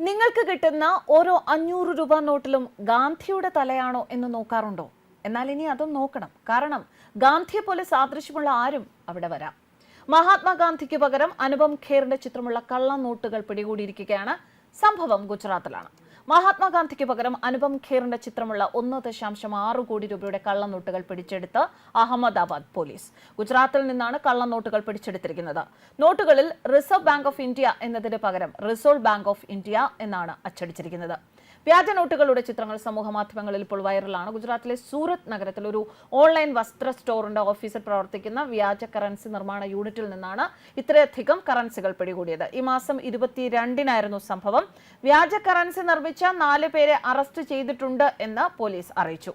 നിങ്ങൾക്ക് കിട്ടുന്ന ഓരോ അഞ്ഞൂറ് രൂപ നോട്ടിലും ഗാന്ധിയുടെ തലയാണോ എന്ന് നോക്കാറുണ്ടോ? എന്നാൽ ഇനി അതും നോക്കണം. കാരണം ഗാന്ധിയെ പോലെ സാദൃശ്യമുള്ള ആരും അവിടെ വരാം. മഹാത്മാഗാന്ധിക്ക് പകരം അനുപം ഖേറിന്റെ ചിത്രമുള്ള കള്ള നോട്ടുകൾ പിടികൂടിയിരിക്കുകയാണ്. സംഭവം ഗുജറാത്തിലാണ്. മഹാത്മാഗാന്ധിക്ക് പകരം അനുപം ഖേറിന്റെ ചിത്രമുള്ള ഒന്ന് ദശാംശം ആറ് കോടി രൂപയുടെ കള്ളനോട്ടുകൾ പിടിച്ചെടുത്ത് അഹമ്മദാബാദ് പോലീസ്. ഗുജറാത്തിൽ നിന്നാണ് കള്ളനോട്ടുകൾ പിടിച്ചെടുത്തിരിക്കുന്നത്. നോട്ടുകളിൽ റിസർവ് ബാങ്ക് ഓഫ് ഇന്ത്യ എന്നതിന് പകരം റിസർവ് ബാങ്ക് ഓഫ് ഇന്ത്യ എന്നാണ് അച്ചടിച്ചിരിക്കുന്നത്. വ്യാജ നോട്ടുകളുടെ ചിത്രങ്ങൾ സമൂഹ മാധ്യമങ്ങളിൽ ഇപ്പോൾ വൈറലാണ്. ഗുജറാത്തിലെ സൂറത്ത് നഗരത്തിൽ ഒരു ഓൺലൈൻ വസ്ത്ര സ്റ്റോറിന്റെ ഓഫീസിൽ പ്രവർത്തിക്കുന്ന വ്യാജ കറൻസി നിർമ്മാണ യൂണിറ്റിൽ നിന്നാണ് ഇത്രയധികം കറൻസികൾ പിടികൂടിയത്. ഈ മാസം ഇരുപത്തിരണ്ടിനായിരുന്നു സംഭവം. വ്യാജ കറൻസി നിർമ്മിച്ച നാല് പേരെ അറസ്റ്റ് ചെയ്തിട്ടുണ്ട് എന്ന് പോലീസ് അറിയിച്ചു.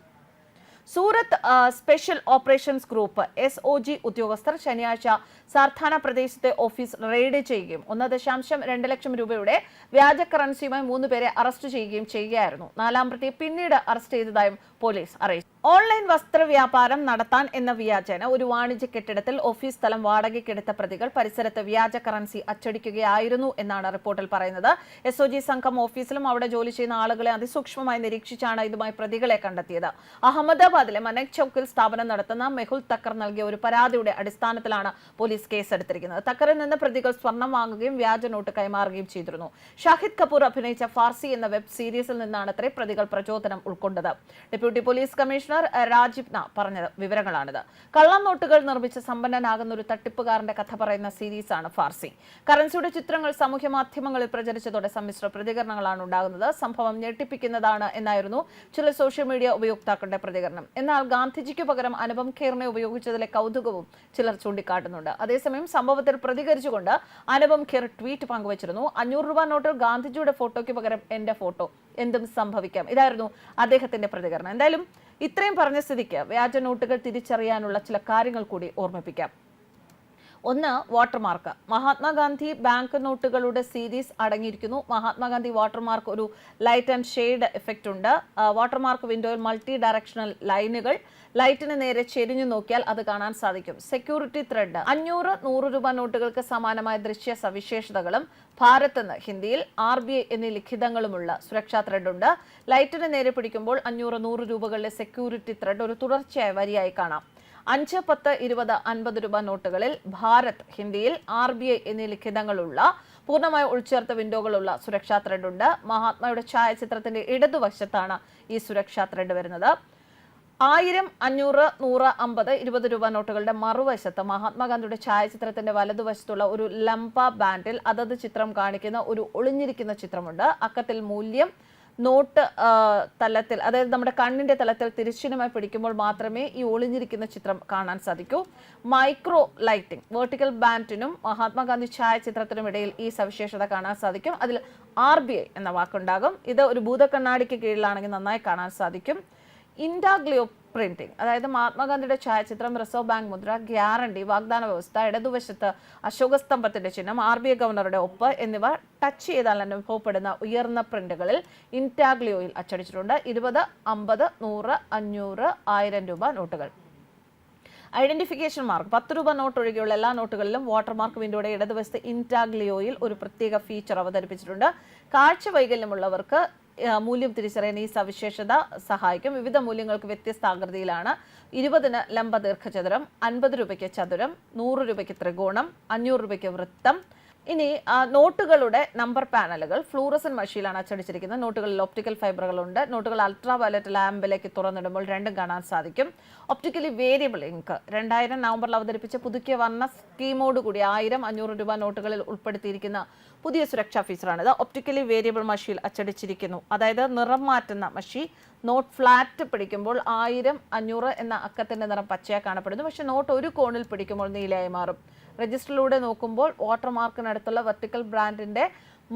Surat special operations group S O G ഉദ്യോഗസ്ഥർ ശനിയാഴ്ച സാർഥാന പ്രദേശത്തെ ഓഫീസ് റെയ്ഡ് ചെയ്യുകയും ഒന്ന് ദശാംശം രണ്ട് ലക്ഷം രൂപയുടെ വ്യാജ കറൻസിയുമായി മൂന്ന് പേരെ അറസ്റ്റ് ചെയ്യുകയും ചെയ്യുകയായിരുന്നു. നാലാം പ്രതി പിന്നീട് അറസ്റ്റ് ചെയ്തതായും പോലീസ് അറിയിച്ചു. ഓൺലൈൻ വസ്ത്രവ്യാപാരം നടത്താൻ എന്ന വ്യാജേന ഒരു വാണിജ്യ കെട്ടിടത്തിൽ ഓഫീസ് സ്ഥലം വാടകയ്ക്കെടുത്ത പ്രതികൾ പരിസരത്ത് വ്യാജ കറൻസി അച്ചടിക്കുകയായിരുന്നു എന്നാണ് റിപ്പോർട്ടിൽ പറയുന്നത്. എസ് ഒ ജി സംഘം ഓഫീസിലും അവിടെ ജോലി ചെയ്യുന്ന ആളുകളെ അതിസൂക്ഷ്മമായി നിരീക്ഷിച്ചാണ് ഇതുമായി പ്രതികളെ കണ്ടെത്തിയത്. അഹമ്മദാബാദിലെ മനക് ചൌക്കിൽ സ്ഥാപനം നടത്തുന്ന മെഹുൽ തക്കർ നൽകിയ ഒരു പരാതിയുടെ അടിസ്ഥാനത്തിലാണ് പോലീസ് കേസെടുത്തിരിക്കുന്നത്. തക്കറിൽ നിന്ന് പ്രതികൾ സ്വർണം വാങ്ങുകയും വ്യാജ നോട്ട് കൈമാറുകയും ചെയ്തിരുന്നു. ഷാഹിദ് കപൂർ അഭിനയിച്ച ഫാർസി എന്ന വെബ് സീരീസിൽ നിന്നാണ് പ്രതികൾ പ്രചോദനം ഉൾക്കൊണ്ടത്. Deputy police commissioner ah, Rajeev ന പറഞ്ഞ വിവരങ്ങളാണിത്. കള്ളനോട്ടുകൾ നിർമ്മിച്ച് സമ്പന്നനാകുന്ന ഒരു തട്ടിപ്പുകാരന്റെ കഥ പറയുന്ന സീരീസാണ് ഫാർസി. കറൻസിയുടെ ചിത്രങ്ങൾ സാമൂഹ്യ മാധ്യമങ്ങളിൽ പ്രചരിച്ചതോടെ സമ്മിശ്ര പ്രതികരണങ്ങളാണ് ഉണ്ടാകുന്നത്. സംഭവം ഞെട്ടിപ്പിക്കുന്നതാണ് എന്നായിരുന്നു ചില സോഷ്യൽ മീഡിയ ഉപയോക്താക്കളുടെ പ്രതികരണം. എന്നാൽ ഗാന്ധിജിക്ക് പകരം അനുപം ഖേറിനെ ഉപയോഗിച്ചതിലെ കൗതുകവും ചിലർ ചൂണ്ടിക്കാട്ടുന്നുണ്ട്. അതേസമയം സംഭവത്തിൽ പ്രതികരിച്ചുകൊണ്ട് അനുപം ഖേർ ട്വീറ്റ് പങ്കുവച്ചിരുന്നു. അഞ്ഞൂറ് രൂപ നോട്ടിൽ ഗാന്ധിജിയുടെ ഫോട്ടോയ്ക്ക് പകരം എന്റെ ഫോട്ടോ. എന്തും സംഭവിക്കാം. ഇതായിരുന്നു അദ്ദേഹത്തിന്റെ പ്രതികരണം. എന്തായാലും ഇത്രയും പറഞ്ഞ സ്ഥിതിക്ക് വ്യാജ നോട്ടുകൾ തിരിച്ചറിയാനുള്ള ചില കാര്യങ്ങൾ കൂടി ഓർമ്മിപ്പിക്കാം ഒന്ന് വാട്ടർമാർക്ക്. മഹാത്മാഗാന്ധി ബാങ്ക് നോട്ടുകളുടെ സീരീസ് അടങ്ങിയിരിക്കുന്നു. മഹാത്മാഗാന്ധി വാട്ടർമാർക്ക് ഒരു ലൈറ്റ് ആൻഡ് ഷെയ്ഡ് എഫക്റ്റ് ഉണ്ട്. വാട്ടർമാർക്ക് വിൻഡോയിൽ മൾട്ടി ഡയറക്ഷണൽ ലൈനുകൾ ലൈറ്റിന് നേരെ ചെരിഞ്ഞു നോക്കിയാൽ അത് കാണാൻ സാധിക്കും. സെക്യൂരിറ്റി ത്രെഡ് അഞ്ഞൂറ് നൂറ് രൂപ നോട്ടുകൾക്ക് സമാനമായ ദൃശ്യ സവിശേഷതകളും ഭാരത് എന്ന് ഹിന്ദിയിൽ ആർ ബി ഐ എന്നീ ലിഖിതങ്ങളുമുള്ള സുരക്ഷാ ത്രെഡ് ഉണ്ട്. ലൈറ്റിന് നേരെ പിടിക്കുമ്പോൾ അഞ്ഞൂറ് നൂറ് രൂപകളിലെ സെക്യൂരിറ്റി ത്രെഡ് ഒരു തുടർച്ചയായ വരിയായി കാണാം. അഞ്ച് പത്ത് ഇരുപത് അൻപത് രൂപ നോട്ടുകളിൽ ഭാരത് ഹിന്ദിയിൽ ആർ ബി ഐ എന്നീ ലിഖിതങ്ങളുള്ള പൂർണമായി ഉൾച്ചേർത്ത വിൻഡോകളുള്ള സുരക്ഷാ ത്രെഡ് ഉണ്ട് മഹാത്മയുടെ ഛായാചിത്രത്തിന്റെ ഇടതുവശത്താണ് ഈ സുരക്ഷാ ത്രെഡ് വരുന്നത്. ആയിരം അഞ്ഞൂറ് നൂറ് അമ്പത് ഇരുപത് രൂപ നോട്ടുകളുടെ മറുവശത്ത് മഹാത്മാഗാന്ധിയുടെ ഛായാചിത്രത്തിന്റെ വലതുവശത്തുള്ള ഒരു ലംബ ബാൻഡിൽ അതത് ചിത്രം കാണിക്കുന്ന ഒരു ഒളിഞ്ഞിരിക്കുന്ന ചിത്രമുണ്ട്. അക്കത്തിൽ മൂല്യം നോട്ട് തലത്തിൽ അതായത് നമ്മുടെ കണ്ണിന്റെ തലത്തിൽ തിരശ്ചീനമായി പിടിക്കുമ്പോൾ മാത്രമേ ഈ ഒളിഞ്ഞിരിക്കുന്ന ചിത്രം കാണാൻ സാധിക്കൂ. മൈക്രോ ലൈറ്റിംഗ് വെർട്ടിക്കൽ ബാൻഡിനും മഹാത്മാഗാന്ധി ഛായാചിത്രത്തിനും ഇടയിൽ ഈ സവിശേഷത കാണാൻ സാധിക്കും. അതിൽ ആർ ബി ഐ എന്ന വാക്കുണ്ടാകും. ഇത് ഒരു ഭൂതക്കണ്ണാടിക്ക് കീഴിലാണെങ്കിൽ നന്നായി കാണാൻ സാധിക്കും. ഇൻഡാഗ്ലിയോ പ്രിന്റിംഗ് അതായത് മഹാത്മാഗാന്ധിയുടെ ഛായാചിത്രം റിസർവ് ബാങ്ക് മുദ്ര ഗ്യാരണ്ടി വാഗ്ദാന വ്യവസ്ഥ ഇടതുവശത്ത് അശോക സ്തംഭത്തിന്റെ ചിഹ്നം ആർ ബി ഐ ഗവർണറുടെ ഒപ്പ് എന്നിവ ടച്ച് ചെയ്താൽ അനുഭവപ്പെടുന്ന ഉയർന്ന പ്രിന്റുകളിൽ ഇന്റാഗ്ലിയോയിൽ അച്ചടിച്ചിട്ടുണ്ട്. ഇരുപത് അമ്പത് നൂറ് അഞ്ഞൂറ് ആയിരം രൂപ നോട്ടുകൾ. ഐഡന്റിഫിക്കേഷൻ മാർക്ക് പത്ത് രൂപ നോട്ട് ഒഴികെയുള്ള എല്ലാ നോട്ടുകളിലും വാട്ടർമാർക്ക് വിൻഡോയുടെ ഇടതുവശത്ത് ഇന്റാഗ്ലിയോയിൽ ഒരു പ്രത്യേക ഫീച്ചർ അവതരിപ്പിച്ചിട്ടുണ്ട്. കാഴ്ച വൈകല്യമുള്ളവർക്ക് മൂല്യം തിരിച്ചറിയാൻ ഈ സവിശേഷത സഹായിക്കും. വിവിധ മൂല്യങ്ങൾക്ക് വ്യത്യസ്ത ആകൃതിയിലാണ് ഇരുപതിന് ലംബ ദീർഘചതുരം അൻപത് രൂപയ്ക്ക് ചതുരം നൂറ് രൂപയ്ക്ക് ത്രികോണം അഞ്ഞൂറ് രൂപയ്ക്ക് വൃത്തം ഇനി നോട്ടുകളുടെ നമ്പർ പാനലുകൾ. ഫ്ലൂറസൻ മഷിയിലാണ് അച്ചടിച്ചിരിക്കുന്നത്. നോട്ടുകളിൽ ഒപ്റ്റിക്കൽ ഫൈബറുകളുണ്ട്. നോട്ടുകൾ അൾട്രാ വയലറ്റ് ലാമ്പിലേക്ക് തുറന്നിടുമ്പോൾ രണ്ടും കാണാൻ സാധിക്കും. Optically variable ink. രണ്ടായിരം നവംബറിൽ അവതരിപ്പിച്ച പുതുക്കിയ വർണ സ്കീമോട് കൂടി ആയിരം അഞ്ഞൂറ് രൂപ നോട്ടുകളിൽ ഉൾപ്പെടുത്തിയിരിക്കുന്ന പുതിയ സുരക്ഷാ ഫീച്ചറാണിത് ഒപ്റ്റിക്കലി വേരിയബിൾ മഷിയിൽ അച്ചടിച്ചിരിക്കുന്നു. അതായത് നിറം മാറ്റുന്ന മഷി. നോട്ട് ഫ്ലാറ്റ് പിടിക്കുമ്പോൾ ആയിരം അഞ്ഞൂറ് എന്ന അക്കത്തിന്റെ നിറം പച്ചയായി കാണപ്പെടുന്നു. പക്ഷെ നോട്ട് ഒരു കോണിൽ പിടിക്കുമ്പോൾ നീലയായി മാറും. രജിസ്റ്ററിലൂടെ നോക്കുമ്പോൾ വാട്ടർമാർക്കിനടുത്തുള്ള വെർട്ടിക്കൽ ബ്രാൻഡിന്റെ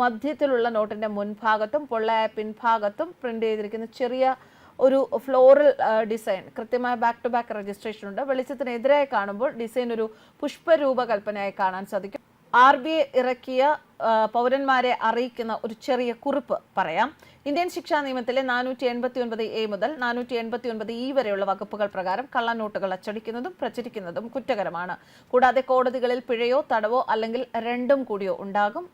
മധ്യത്തിലുള്ള നോട്ടിന്റെ മുൻഭാഗത്തും പൊള്ളയായ പിൻഭാഗത്തും പ്രിന്റ് ചെയ്തിരിക്കുന്ന ചെറിയ ഒരു ഫ്ലോറൽ ഡിസൈൻ കൃത്യമായ ബാക്ക് ടു ബാക്ക് രജിസ്ട്രേഷൻ ഉണ്ട്. വെളിച്ചത്തിനെതിരായി കാണുമ്പോൾ ഡിസൈൻ ഒരു പുഷ്പരൂപകൽപ്പനയായി കാണാൻ സാധിക്കും. ആർ ബി ഐ ഇറക്കിയ പൗരന്മാരെ അറിയിക്കുന്ന ഒരു ചെറിയ കുറിപ്പ് പറയാം. ഇന്ത്യൻ ശിക്ഷാ നിയമത്തിലെ നാനൂറ്റി എൺപത്തി ഒൻപത് എ മുതൽ നാനൂറ്റി എൺപത്തി ഒൻപത് ഇ വരെയുള്ള വകുപ്പുകൾ പ്രകാരം കള്ളനോട്ടുകൾ അച്ചടിക്കുന്നതും പ്രചരിക്കുന്നതും കുറ്റകരമാണ്. കൂടാതെ കോടതികളിൽ പിഴയോ തടവോ അല്ലെങ്കിൽ രണ്ടും കൂടിയോ ഉണ്ടാകും.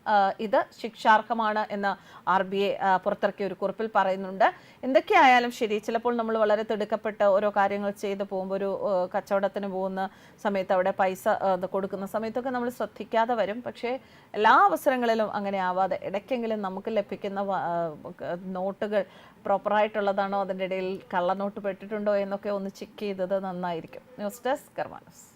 ഇത് ശിക്ഷാർഹമാണ് എന്ന് ആർ ബി ഐ പുറത്തിറക്കിയ ഒരു കുറിപ്പിൽ പറയുന്നുണ്ട്. എന്തൊക്കെയായാലും ശരി ചിലപ്പോൾ നമ്മൾ വളരെ തിടുക്കപ്പെട്ട് ഓരോ കാര്യങ്ങൾ ചെയ്തു പോകുമ്പോൾ ഒരു കച്ചവടത്തിന് പോകുന്ന സമയത്ത് അവിടെ പൈസ കൊടുക്കുന്ന സമയത്തൊക്കെ നമ്മൾ ശ്രദ്ധിക്കാതെ വരും. പക്ഷേ എല്ലാ അവസരങ്ങളിലും അങ്ങനെ ആവാതെ ഇടയ്ക്കെങ്കിലും നമുക്ക് ലഭിക്കുന്ന നോട്ടുകൾ പ്രോപ്പറായിട്ടുള്ളതാണോ അതിന്റെ ഇടയിൽ കള്ളനോട്ട് പെട്ടിട്ടുണ്ടോ എന്നൊക്കെ ഒന്ന് ചെക്ക് ചെയ്തത് നന്നായിരിക്കും. News desk കർമാനസ്.